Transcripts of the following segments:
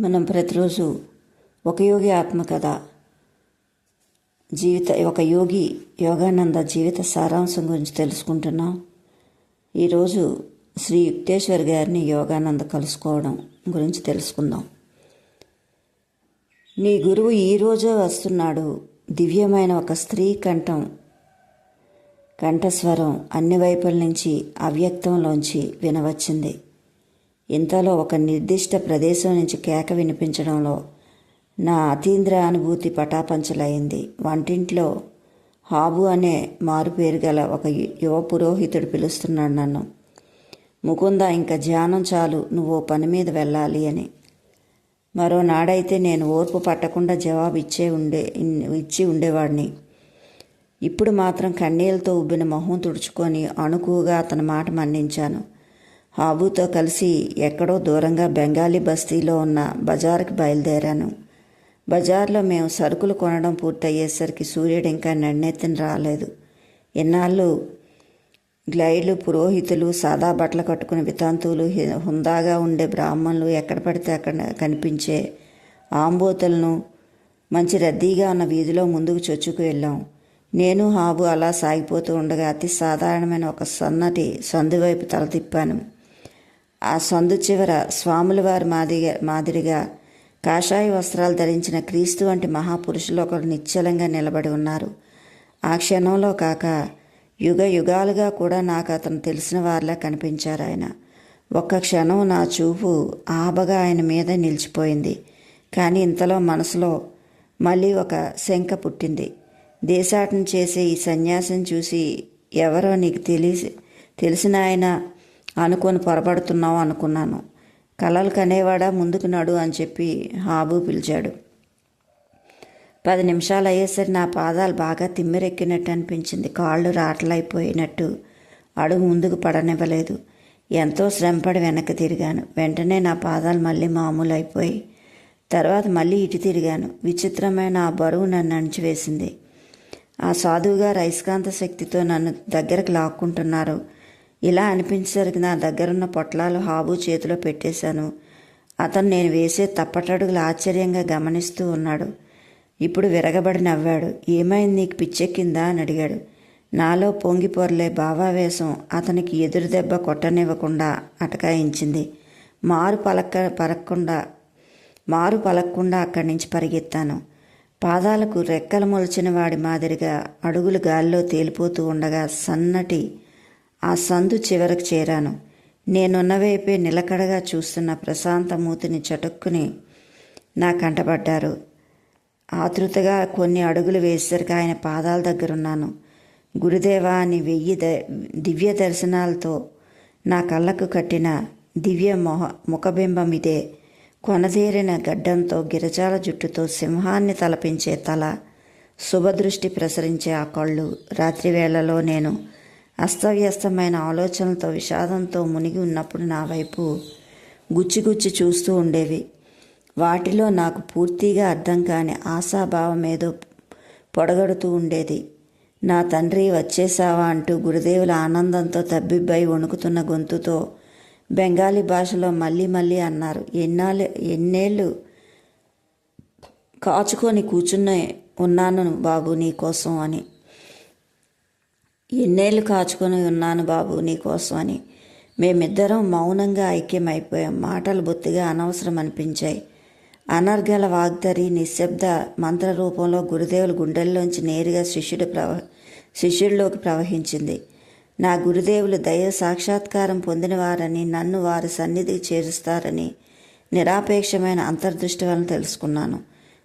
మనం ప్రతిరోజు ఒక యోగి ఆత్మకథ జీవిత ఒక యోగి యోగానంద జీవిత సారాంశం గురించి తెలుసుకుంటున్నాం. ఈరోజు శ్రీ యుక్తేశ్వర్ గారిని యోగానంద కలుసుకోవడం గురించి తెలుసుకుందాం. నీ గురువు ఈరోజే వస్తున్నాడు. దివ్యమైన ఒక స్త్రీ కంఠం కంఠస్వరం అన్ని వైపుల నుంచి అవ్యక్తంలోంచి వినవచ్చింది. ఇంతలో ఒక నిర్దిష్ట ప్రదేశం నుంచి కేక వినిపించడంలో నా అతీంద్ర అనుభూతి పటాపంచలైంది. వంటింట్లో హాబు అనే మారుపేరు గల ఒక యువ పురోహితుడు పిలుస్తున్నాడు నన్ను. ముకుంద ఇంకా ధ్యానం చాలు నువ్వు ఓ పని మీద వెళ్ళాలి అని. మరో నాడైతే నేను ఓర్పు పట్టకుండా జవాబు ఇచ్చే ఉండే ఇచ్చి ఉండేవాడిని. ఇప్పుడు మాత్రం కన్నీళ్ళతో ఉబ్బిన మొహం తుడుచుకొని అణుకుగా అతని మాట మన్నించాను. హాబుతో కలిసి ఎక్కడో దూరంగా బెంగాలీ బస్తీలో ఉన్న బజార్కి బయలుదేరాను. బజార్లో మేము సరుకులు కొనడం పూర్తయ్యేసరికి సూర్యుడు ఇంకా నన్నెత్తిన రాలేదు. ఎన్నాళ్ళు గ్లైడ్లు పురోహితులు సాదా బట్టలు కట్టుకుని వితంతువులు హుందాగా ఉండే బ్రాహ్మణులు ఎక్కడ పడితే అక్కడ కనిపించే ఆంబోతులను మంచి రద్దీగా ఉన్న వీధిలో ముందుకు చొచ్చుకు వెళ్ళాం. నేను హాబు అలా సాగిపోతూ ఉండగా అతి సాధారణమైన ఒక సన్నటి సందు వైపు తల తిప్పాను. ఆ సందు చివర స్వాముల వారి మాదిరిగా మాదిరిగా కాషాయ వస్త్రాలు ధరించిన క్రీస్తు వంటి మహాపురుషులు ఒకరు నిశ్చలంగా నిలబడి ఉన్నారు. ఆ క్షణంలో కాక యుగ యుగాలుగా కూడా నాకు అతను తెలిసిన వారిలా కనిపించారు ఆయన. ఒక్క క్షణం నా చూపు ఆబగా ఆయన మీద నిలిచిపోయింది. కానీ ఇంతలో మనసులో మళ్ళీ ఒక శంక పుట్టింది. దేశాటన చేసే ఈ సన్యాసం చూసి ఎవరో నీకు తెలిసి తెలిసిన ఆయన అనుకొని పొరపడుతున్నావు అనుకున్నాను. కలలు కనేవాడా? ముందుకు నడు అని చెప్పి హాబు పిలిచాడు. పది నిమిషాలు అయ్యేసరి నా పాదాలు బాగా తిమ్మిరెక్కినట్టు అనిపించింది. కాళ్ళు రాటలైపోయినట్టు. అడుగు ముందుకు పడనివ్వలేదు. ఎంతో శ్రమపడి వెనక్కి తిరిగాను. వెంటనే నా పాదాలు మళ్ళీ మామూలు అయిపోయి తర్వాత మళ్ళీ ఇటు తిరిగాను. విచిత్రమైన ఆ బరువు నన్ను అణిచివేసింది. ఆ సాధువుగారు అయస్కాంత శక్తితో నన్ను దగ్గరకు లాక్కుంటున్నారు. ఇలా అనిపించేసరికి నా దగ్గరున్న పొట్లాలు హాబు చేతిలో పెట్టేశాను. అతను నేను వేసే తప్పటడుగులు ఆశ్చర్యంగా గమనిస్తూ ఉన్నాడు. ఇప్పుడు విరగబడి నవ్వాడు. ఏమైంది? నీకు పిచ్చెక్కిందా? అని అడిగాడు. నాలో పొంగి పొరలే భావావేశం అతనికి ఎదురు దెబ్బ కొట్టనివ్వకుండా అటకాయించింది. మారు పలక పలకకుండా మారు పలక్కుండా అక్కడి నుంచి పరిగెత్తాను. పాదాలకు రెక్కలు మొలిచిన వాడి మాదిరిగా అడుగులు గాల్లో తేలిపోతూ ఉండగా సన్నటి ఆ సందు చివరకు చేరాను. నేనున్న వైపే నిలకడగా చూస్తున్న ప్రశాంత మూతిని చటుక్కుని నా కంటపడ్డారు. ఆతృతగా కొన్ని అడుగులు వేసరికి ఆయన పాదాల దగ్గరున్నాను. గురుదేవా అని వెయ్యి ద దివ్య దర్శనాలతో నా కళ్ళకు కట్టిన దివ్య మొహ ముఖబింబం ఇదే. కొనదేరిన గడ్డంతో గిరజాల జుట్టుతో సింహాన్ని తలపించే తల శుభదృష్టి ప్రసరించే ఆ కళ్ళు. రాత్రివేళలో నేను అస్తవ్యస్తమైన ఆలోచనలతో విషాదంతో మునిగి ఉన్నప్పుడు నా వైపు గుచ్చిగుచ్చి చూస్తూ ఉండేవి. వాటిలో నాకు పూర్తిగా అర్థం కాని ఆశాభావం ఏదో పొడగడుతూ ఉండేది. నా తండ్రి వచ్చేసావా అంటూ గురుదేవుల ఆనందంతో తబ్బిబ్బై వణుకుతున్న గొంతుతో బెంగాలీ భాషలో మళ్ళీ మళ్ళీ అన్నారు. ఎన్నాళ్ళు ఎన్నేళ్ళు కాచుకొని కూర్చున్న ఉన్నాను బాబు నీకోసం అని. ఎన్నేళ్ళు కాచుకొని ఉన్నాను బాబు నీ అని. మేమిద్దరం మౌనంగా ఐక్యమైపోయాం. మాటలు బొత్తిగా అనవసరం అనిపించాయి అనర్గల వాగ్దరి నిశ్శబ్ద మంత్ర రూపంలో గురుదేవుల గుండెల్లోంచి నేరుగా శిష్యుడు ప్రవ శిష్యుడిలోకి ప్రవహించింది. నా గురుదేవులు దైవ సాక్షాత్కారం పొందినవారని నన్ను వారి సన్నిధికి చేరుస్తారని నిరాపేక్షమైన అంతర్దృష్టి వలన తెలుసుకున్నాను.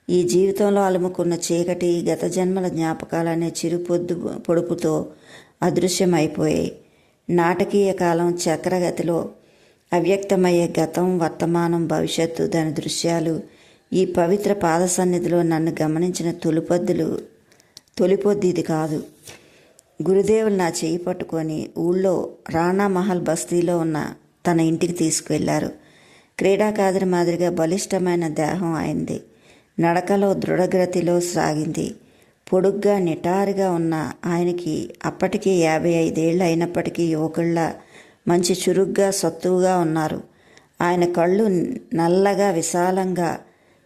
ఈ జీవితంలో అలుముకున్న చీకటి గత జన్మల జ్ఞాపకాలనే చిరుపొద్దు పొడుపుతో అదృశ్యమైపోయాయి. నాటకీయ కాలం చక్రగతిలో అవ్యక్తమయ్యే గతం వర్తమానం భవిష్యత్తు దాని దృశ్యాలు ఈ పవిత్ర పాద సన్నిధిలో నన్ను గమనించిన తొలిపొద్దులు తొలిపొద్దు ఇది కాదు. గురుదేవులు నా చేయి పట్టుకొని ఊళ్ళో రాణామహల్ బస్తీలో ఉన్న తన ఇంటికి తీసుకువెళ్ళారు క్రీడాకాదరి మాదిరిగా బలిష్టమైన దేహం అయింది నడకలో దృఢగ్రతిలో సాగింది. పొడుగ్గా నిటారుగా ఉన్న ఆయనకి అప్పటికి యాభై ఐదేళ్ళు అయినప్పటికీ యువకుళ్ళ మంచి చురుగ్గా సత్తువుగా ఉన్నారు. ఆయన కళ్ళు నల్లగా విశాలంగా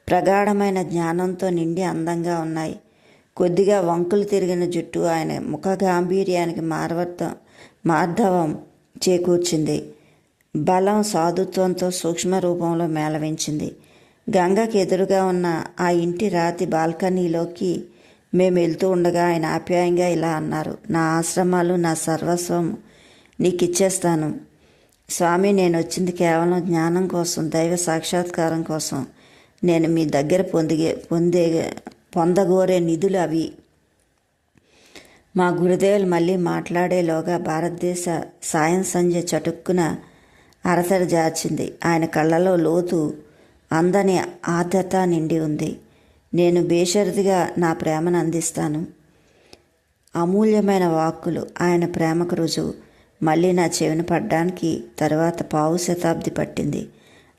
ప్రగాఢమైన జ్ఞానంతో నిండి అందంగా ఉన్నాయి. కొద్దిగా వంకులు తిరిగిన జుట్టు ఆయన ముఖ గాంభీర్యానికి మార్వర్థం మార్ధవం చేకూర్చింది. బలం సాధుత్వంతో సూక్ష్మ రూపంలో మేళవించింది. గంగకి ఎదురుగా ఉన్న ఆ ఇంటి రాతి బాల్కనీలోకి మేము వెళ్తూ ఉండగా ఆయన ఆప్యాయంగా ఇలా అన్నారు నా ఆశ్రమాలు నా సర్వస్వం నీకు ఇచ్చేస్తాను స్వామి నేను వచ్చింది కేవలం జ్ఞానం కోసం దైవ సాక్షాత్కారం కోసం. నేను మీ దగ్గర పొందిగే పొందే పొందగోరే నిధులు అవి. మా గురుదేవులు మళ్ళీ మాట్లాడేలోగా భారతదేశ సాయం సంధ్య చటుక్కున అరతడి జార్చింది ఆయన కళ్ళలో లోతు అందని ఆర్ద్రత నిండి ఉంది. నేను బేషరతిగా నా ప్రేమను అందిస్తాను. అమూల్యమైన వాక్కులు ఆయన ప్రేమకు రుజువు. మళ్ళీ నా చెవిన పడ్డానికి తర్వాత పావు శతాబ్ది పట్టింది.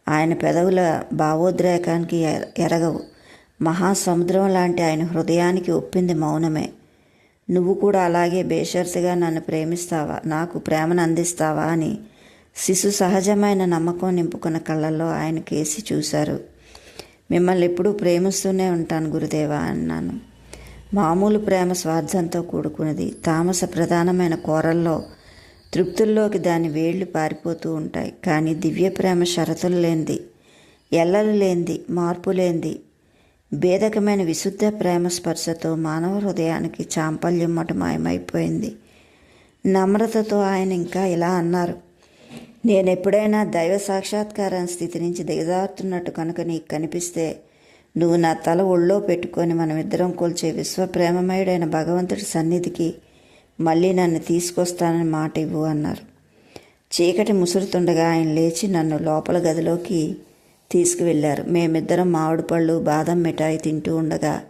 ఆయన పెదవుల భావోద్రేకానికి ఎరగవు. మహాసముద్రం లాంటి ఆయన హృదయానికి ఒప్పింది మౌనమే. నువ్వు కూడా అలాగే బేషరతుగా నన్ను ప్రేమిస్తావా? నాకు ప్రేమను అందిస్తావా? అని శిశు సహజమైన నమ్మకం నింపుకున్న కళ్ళల్లో ఆయన కేసి చూశారు. మిమ్మల్ని ఎప్పుడూ ప్రేమిస్తూనే ఉంటాను గురుదేవా అన్నాను. మామూలు ప్రేమ స్వార్థంతో కూడుకున్నది. తామస ప్రధానమైన కోరల్లో తృప్తుల్లోకి దాని వేళ్ళు పారిపోతూ ఉంటాయి. కానీ దివ్య ప్రేమ షరతులు లేనిది ఎల్లలు లేనిది మార్పు లేనిది భేదకమైన విశుద్ధ ప్రేమ స్పర్శతో మానవ హృదయానికి చాంపల్యం మటుమాయమైపోయింది. నమ్రతతో ఆయన ఇంకా ఇలా అన్నారు. నేను ఎప్పుడైనా దైవ సాక్షాత్కారం స్థితి నుంచి దిగజారుతున్నట్టు కనుక నీకు కనిపిస్తే నువ్వు నా తల ఒళ్ళో పెట్టుకొని మనమిద్దరం కొల్చే విశ్వప్రేమమయుడైన భగవంతుడి సన్నిధికి మళ్ళీ నన్ను తీసుకొస్తానని మాట ఇవ్వు అన్నారు. చీకటి ముసురుతుండగా ఆయన లేచి నన్ను లోపల గదిలోకి తీసుకువెళ్ళారు. మేమిద్దరం మామిడి పళ్ళు బాదం మిఠాయి తింటూ ఉండగా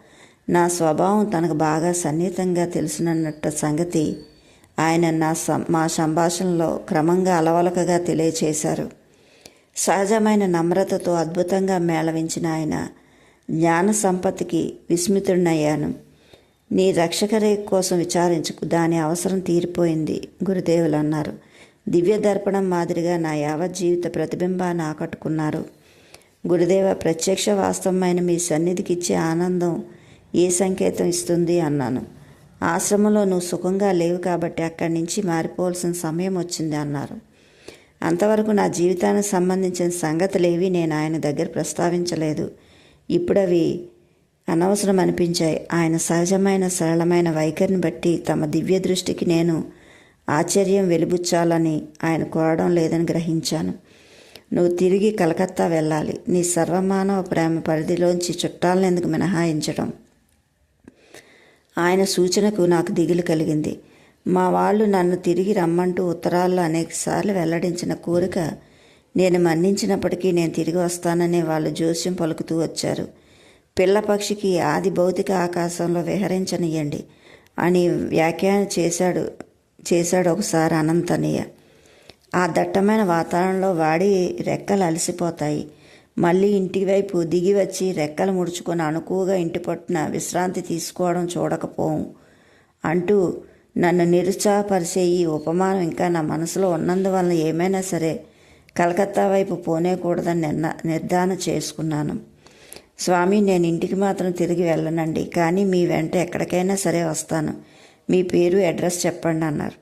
నా స్వభావం తనకు బాగా సన్నిహితంగా తెలిసినట్ట సంగతి ఆయన నా సం మా సంభాషణలో క్రమంగా అలవలకగా తెలియచేశారు. సహజమైన నమ్రతతో అద్భుతంగా మేళవించిన ఆయన జ్ఞాన సంపత్తికి విస్మితుడినయ్యాను. నీ రక్షక రేఖ కోసం విచారించుకు దాని అవసరం తీరిపోయింది గురుదేవులు అన్నారు దివ్య దర్పణం మాదిరిగా నా యావత్ జీవిత ప్రతిబింబాన్ని ఆకట్టుకున్నారు. గురుదేవ ప్రత్యక్ష వాస్తవమైన మీ సన్నిధికి ఇచ్చే ఆనందం ఏ సంకేతం ఇస్తుంది? అన్నాను. ఆశ్రమంలో నువ్వు సుఖంగా లేవు కాబట్టి అక్కడి నుంచి మారిపోవాల్సిన సమయం వచ్చింది అన్నారు. అంతవరకు నా జీవితానికి సంబంధించిన సంగతులేవి నేను ఆయన దగ్గర ప్రస్తావించలేదు. ఇప్పుడు అవి అనవసరం అనిపించాయి. ఆయన సహజమైన సరళమైన వైఖరిని బట్టి తమ దివ్య దృష్టికి నేను ఆశ్చర్యం వెలిబుచ్చాలని ఆయన కోరడం లేదని గ్రహించాను. నువ్వు తిరిగి కలకత్తా వెళ్ళాలి. నీ సర్వమానవ ప్రేమ పరిధిలోంచి చుట్టాలను ఎందుకు మినహాయించడం? ఆయన సూచనకు నాకు దిగులు కలిగింది. మా వాళ్ళు నన్ను తిరిగి రమ్మంటూ ఉత్తరాల్లో అనేకసార్లు వెల్లడించిన కోరిక నేను మన్నించినప్పటికీ నేను తిరిగి వస్తాననే వాళ్ళు జోస్యం పలుకుతూ వచ్చారు. పిల్లపక్షికి ఆది భౌతిక ఆకాశంలో విహరించనియండి అని వ్యాఖ్యానం చేశాడు చేశాడు ఒకసారి అనంతనీయ ఆ దట్టమైన వాతావరణంలో వాడి రెక్కలు అలసిపోతాయి. మళ్ళీ ఇంటి వైపు దిగి వచ్చి రెక్కలు ముడుచుకొని అనుకువగా ఇంటి పట్టున విశ్రాంతి తీసుకోవడం చూడకపోం అంటూ నన్ను నిరుత్సాహపరిచే ఈ ఉపమానం ఇంకా నా మనసులో ఉన్నందువలన ఏమైనా సరే కలకత్తా వైపు పోనేకూడదని నిర్ణ నిర్ధారణ చేసుకున్నాను. స్వామి నేను ఇంటికి మాత్రం తిరిగి వెళ్ళనండి కానీ మీ వెంట ఎక్కడికైనా సరే వస్తాను. మీ పేరు అడ్రస్ చెప్పండి అన్నారు.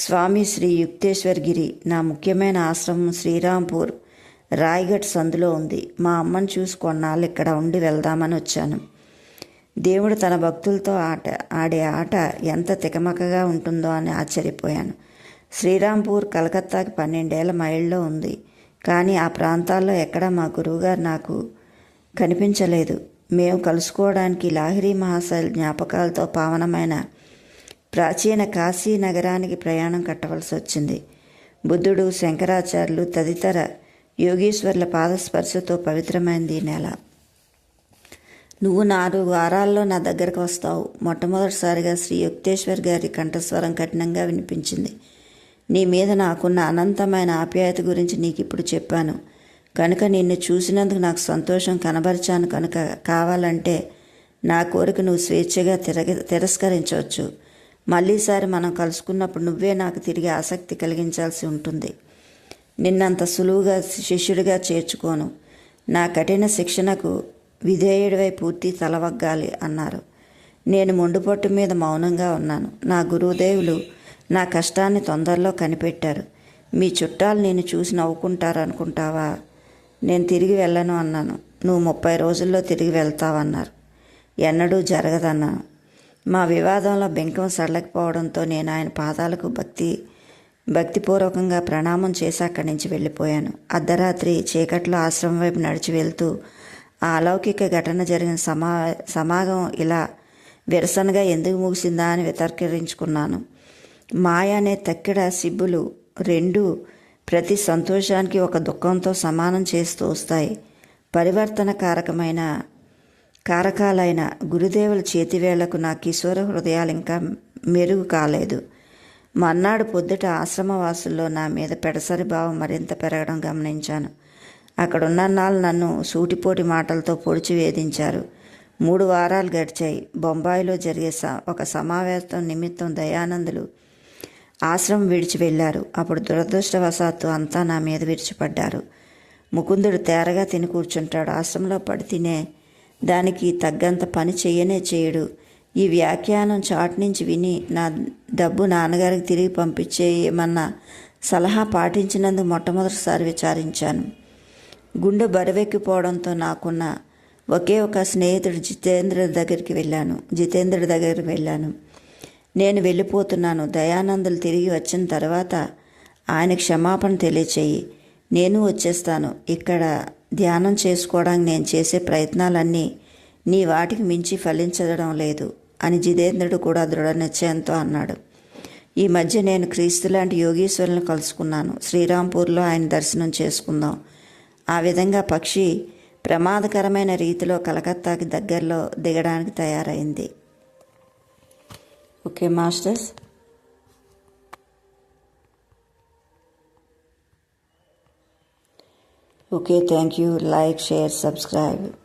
స్వామి శ్రీ యుక్తేశ్వర్ గిరి నా ముఖ్యమైన ఆశ్రమం శ్రీరాంపూర్. రాయ్గఢ్ సందులో ఉంది. మా అమ్మని చూసి కొన్నాళ్ళు ఇక్కడ ఉండి వెళ్దామని వచ్చాను. దేవుడు తన భక్తులతో ఆట ఆడే ఆట ఎంత తికమకగా ఉంటుందో అని ఆశ్చర్యపోయాను. శ్రీరాంపూర్ కలకత్తాకి పన్నెండేళ్ళ మైళ్ళలో ఉంది. కానీ ఆ ప్రాంతాల్లో ఎక్కడా మా గురువుగారు నాకు కనిపించలేదు. మేము కలుసుకోవడానికి లాహిరి మహాశైల్ జ్ఞాపకాలతో పావనమైన ప్రాచీన కాశీ నగరానికి ప్రయాణం కట్టవలసి వచ్చింది. బుద్ధుడు శంకరాచార్యులు తదితర యోగీశ్వర్ల పాదస్పర్శతో పవిత్రమైంది ఈ నెల. నువ్వు నాలుగు వారాల్లో నా దగ్గరకు వస్తావు. మొట్టమొదటిసారిగా శ్రీ యుక్తేశ్వర్ గారి కంఠస్వరం కఠినంగా వినిపించింది. నీ మీద నాకున్న అనంతమైన ఆప్యాయత గురించి నీకు ఇప్పుడు చెప్పాను. కనుక నిన్ను చూసినందుకు నాకు సంతోషం కనబరిచాను కనుక కావాలంటే నా కోరిక నువ్వు స్వేచ్ఛగా తిరగ తిరస్కరించవచ్చు. మళ్ళీసారి మనం కలుసుకున్నప్పుడు నువ్వే నాకు తిరిగి ఆసక్తి కలిగించాల్సి ఉంటుంది. నిన్నంత సులువుగా శిష్యుడిగా చేర్చుకోను. నా కఠిన శిక్షణకు విధేయుడివై పూర్తి తలవగ్గాలి అన్నారు. నేను మొండుపట్టు మీద మౌనంగా ఉన్నాను. నా గురుదేవులు నా కష్టాన్ని తొందరలో కనిపెట్టారు. మీ చుట్టాలు నేను చూసి నవ్వుకుంటారు అనుకుంటావా నేను తిరిగి వెళ్ళను అన్నాను. నువ్వు ముప్పై రోజుల్లో తిరిగి వెళ్తావన్నారు. ఎన్నడూ జరగదన్నాను. మా వివాదంలో బెంకం సడలకపోవడంతో నేను ఆయన పాదాలకు భక్తి భక్తిపూర్వకంగా ప్రణామం చేసి అక్కడి నుంచి వెళ్ళిపోయాను. అర్ధరాత్రి చీకట్లో ఆశ్రమం వైపు నడిచి వెళ్తూ ఆ అలౌకిక ఘటన జరిగిన సమా సమాగం ఇలా విరసనగా ఎందుకు ముగిసిందా అని వితర్కరించుకున్నాను. మాయ అనే తక్కిడ సిబ్బులు రెండు ప్రతి సంతోషానికి ఒక దుఃఖంతో సమానం చేస్తూ వస్తాయి. పరివర్తన కారకమైన కారకాలైన గురుదేవుల చేతివేళ్ళకు నా కిశోర హృదయాలు ఇంకా మెరుగు కాలేదు. మర్నాడు పొద్దుట ఆశ్రమవాసుల్లో నా మీద పెడసరి భావం మరింత పెరగడం గమనించాను. అక్కడున్న నాళ్ళు నన్ను సూటిపోటి మాటలతో పొడిచి వేధించారు. మూడు వారాలు గడిచాయి. బొంబాయిలో జరిగే స ఒక సమావేశం నిమిత్తం దయానందులు ఆశ్రమం విడిచి వెళ్ళారు. అప్పుడు దురదృష్టవశాత్తు అంతా నా మీద విడిచిపడ్డారు ముకుందుడు తేరగా తిని కూర్చుంటాడు. ఆశ్రమంలో పడి తినే దానికి తగ్గంత పని చేయనే చేయడు ఈ వ్యాఖ్యానం చాటు నుంచి విని నా డబ్బు నాన్నగారికి తిరిగి పంపించేయమన్న సలహా పాటించినందుకు మొట్టమొదటిసారి విచారించాను. గుండె బరువెక్కిపోవడంతో నాకున్న ఒకే ఒక స్నేహితుడు జితేంద్ర దగ్గరికి వెళ్ళాను. జితేంద్రుడి దగ్గరికి వెళ్ళాను. నేను వెళ్ళిపోతున్నాను. దయానందులు తిరిగి వచ్చిన తర్వాత ఆయన క్షమాపణ తెలియచేయి. నేను వచ్చేస్తాను. ఇక్కడ ధ్యానం చేసుకోవడానికి నేను చేసే ప్రయత్నాలన్నీ నీ వాటికి మించి ఫలించడం లేదు. అని జితేంద్రుడు కూడా దృఢ నిశ్చయంతో అన్నాడు. ఈ మధ్య నేను క్రీస్తు లాంటి యోగీశ్వరులను కలుసుకున్నాను. శ్రీరాంపూర్లో ఆయన దర్శనం చేసుకుందాం. ఆ విధంగా పక్షి ప్రమాదకరమైన రీతిలో కలకత్తాకి దగ్గరలో దిగడానికి తయారైంది. Okay masters. Okay thank you. Like share subscribe.